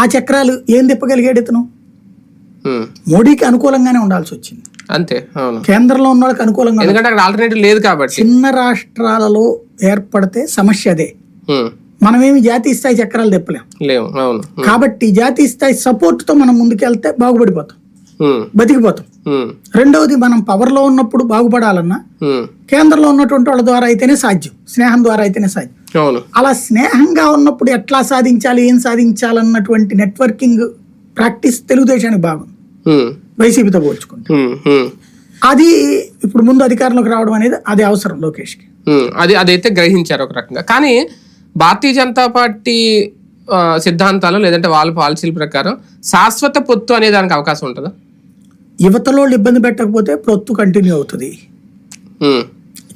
ఆ చక్రాలు ఏం తిప్పగలిగాడు ఇతను? ఉమ్. మోడీకి అనుకూలంగానే ఉండాల్సి వచ్చింది. అంతే కేంద్రంలో ఉన్న వాళ్ళకి అనుకూలంగా. ఎందుకంటే అక్కడ ఆల్టర్నేటివ్ లేదు కాబట్టి. చిన్న రాష్ట్రాలలో ఏర్పడితే సమస్య అదే. ఉమ్, మనమేమి జాతీయ స్థాయి చక్రాలు తిప్పలేం. లేవు అవును. కాబట్టి జాతీయ స్థాయి సపోర్ట్తో మనం ముందుకెళ్తే బాగుపడిపోతాం. బతికిపోతాం. రెండవది మనం పవర్లో ఉన్నప్పుడు బాగుపడాలన్నా కేంద్రంలో ఉన్నటువంటి వాళ్ళ ద్వారా అయితేనే సాధ్యం స్నేహం ద్వారా అయితేనే సాధ్యం. అలా స్నేహంగా ఉన్నప్పుడు ఎట్లా సాధించాలి ఏం సాధించాలన్నటువంటి నెట్వర్కింగ్ ప్రాక్టీస్ తెలుగుదేశానికి బాగుంది ఉమ్, వైసీపీతో పోల్చుకుంటే. అది ఇప్పుడు ముందు అధికారంలోకి రావడం అనేది అది అవసరం లోకేష్కి. అది అదైతే గ్రహించారు ఒక రకంగా. కానీ భారతీయ జనతా పార్టీ సిద్ధాంతాలు లేదంటే వాళ్ళ పాలసీల ప్రకారం శాశ్వత పొత్తు అనే దానికి అవకాశం ఉంటుందా? యువతలో ఇబ్బంది పెట్టకపోతే పొత్తు కంటిన్యూ అవుతుంది.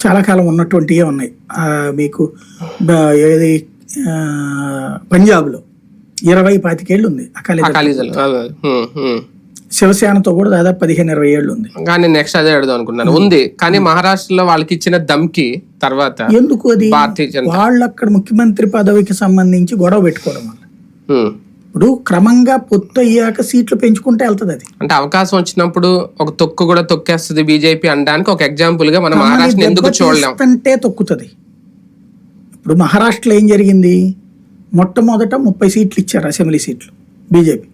చాలా కాలం ఉన్నటువంటివే ఉన్నాయి. మీకు ఏది పంజాబ్లో ఇరవై పాతికేళ్ళు ఉంది. అకాలీదళం. శివసేనతో కూడా దాదాపు పదిహేను ఇరవై ఏళ్ళు ఉంది. కానీ నెక్స్ట్ అదే అడుగుదాం అనుకున్నాను. ఉంది. కానీ మహారాష్ట్రలో వాళ్ళకి ఇచ్చిన దమ్కి తర్వాత ఎందుకు అది? వాళ్ళు అక్కడ ముఖ్యమంత్రి పదవికి సంబంధించి గొడవ పెట్టుకోవడం వల్ల. ఇప్పుడు క్రమంగా పొత్తు అయ్యాక సీట్లు పెంచుకుంటే వెళ్తుంది అది. అంటే అవకాశం వచ్చినప్పుడు ఒక తొక్కు కూడా తొక్కేస్తుంది బీజేపీ అనడానికి ఒక ఎగ్జాంపుల్గా మనం మహారాష్ట్ర ఎందుకు చూడలేం. అంటే తొక్కుతుంది. ఇప్పుడు మహారాష్ట్రలో ఏం జరిగింది? మొట్టమొదట ముప్పై సీట్లు ఇచ్చారు అసెంబ్లీ సీట్లు బీజేపీ.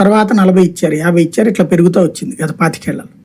తర్వాత నలభై ఇచ్చారు యాభై ఇచ్చారు ఇట్లా పెరుగుతూ వచ్చింది గత పాతికేళ్ళలో.